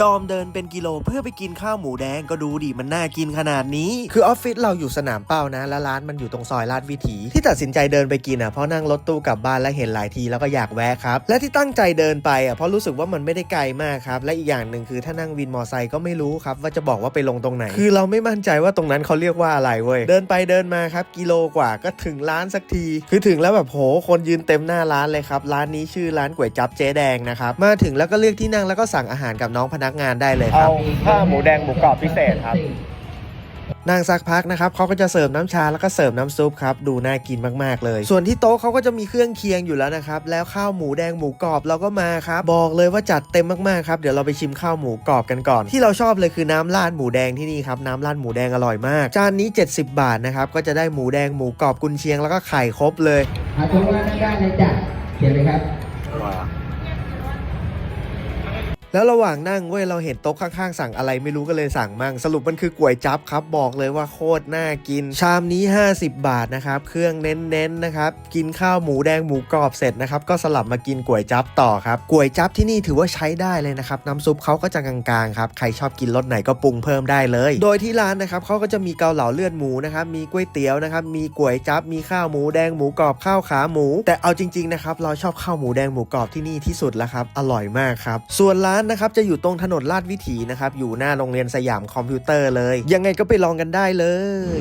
ยอมเดินเป็นกิโลเพื่อไปกินข้าวหมูแดงก็ดูดิมันน่ากินขนาดนี้ คือออฟฟิศเราอยู่สนามเป้านะ แล้วร้านมันอยู่ตรงซอยลาดวิถี ที่ตัดสินใจเดินไปกินอะเพราะนั่งรถตู้กลับบ้านแล้วเห็นหลายทีแล้วก็อยากแวะครับ และที่ตั้งใจเดินไปอะเพราะรู้สึกว่ามันไม่ได้ไกลมากครับ และอีกอย่างหนึ่งคือถ้านั่งวินมอไซค์ก็ไม่รู้ครับว่าจะบอกว่าไปลงตรงไหน คือเราไม่มั่นใจว่าตรงนั้นเขาเรียกว่าอะไรเว้ยเดินไปเดินมาครับกิโลกว่าก็ถึงร้านสักที คือถึงแล้วแบบโหคนยืนเต็มหน้าร้านเลยครับร้านนี้ชื่อร้านก๋วยจั๊บเจ๊แดงนะครับมาถึงแล้วก็เลือกที่นั่งแล้วก็สั่งอาหารกับน้องพนักงานได้เลยครับ ข้าวหมูแดงหมูกรอบพิเศษครับนั่งสักพักนะครับเขาก็จะเสิร์ฟน้ำชาแล้วก็เสิร์ฟน้ำซุปครับดูน่ากินมากๆเลย ส่วนที่โต๊ะเขาก็จะมีเครื่องเคียงอยู่แล้วนะครับแล้วข้าวหมูแดงหมูกรอบเราก็มาครับบอกเลยว่าจัดเต็มมากๆครับเดี๋ยวเราไปชิมข้าวหมูกรอบกันก่อน ที่เราชอบเลยคือน้ำราดหมูแดงที่นี่ครับน้ำราดหมูแดงอร่อยมาก จานนี้ 70 บาทนะครับก็จะได้หมูแดงหมูกรอบกุนเชียงแล้วก็ไข่ครบเลยเอาตรงว่านั่งได้เลยจ้ะเขียนเลยครับ แล้วระหว่างนั่งเว้ยเราเห็นโต๊ะข้างๆ สั่งอะไรไม่รู้ก็เลยสั่งมั่งสรุปมันคือก๋วยจั๊บครับ บอกเลยว่าโคตรน่ากิน ชามนี้ 50 บาทนะครับ เครื่องเน้นๆนะครับ กินข้าวหมูแดงหมูกรอบเสร็จนะครับ ก็สลับมากินก๋วยจั๊บต่อครับก๋วยจั๊บที่นี่ถือว่าใช้ได้เลยนะครับ น้ำซุปเขาก็จะกลางๆครับใครชอบกินรสไหนก็ปรุงเพิ่มได้เลย โดยที่ร้านนะครับเขาก็จะมีเกาเหลาเลือดหมูนะครับมีก๋วยเตี๋ยวนะครับมีก๋วยจั๊บมีข้าวหมูแดงหมูกรอบข้าวขาหมู แต่เอาจริงๆนะครับเราชอบข้าวหมูแดงหมูกรอบที่นี่ที่สุดแล้วครับอร่อยมากครับส่วนร้านนะครับจะอยู่ตรงถนนลาดวิถีนะครับอยู่หน้าโรงเรียนสยามคอมพิวเตอร์เลย ยังไงก็ไปลองกันได้เลย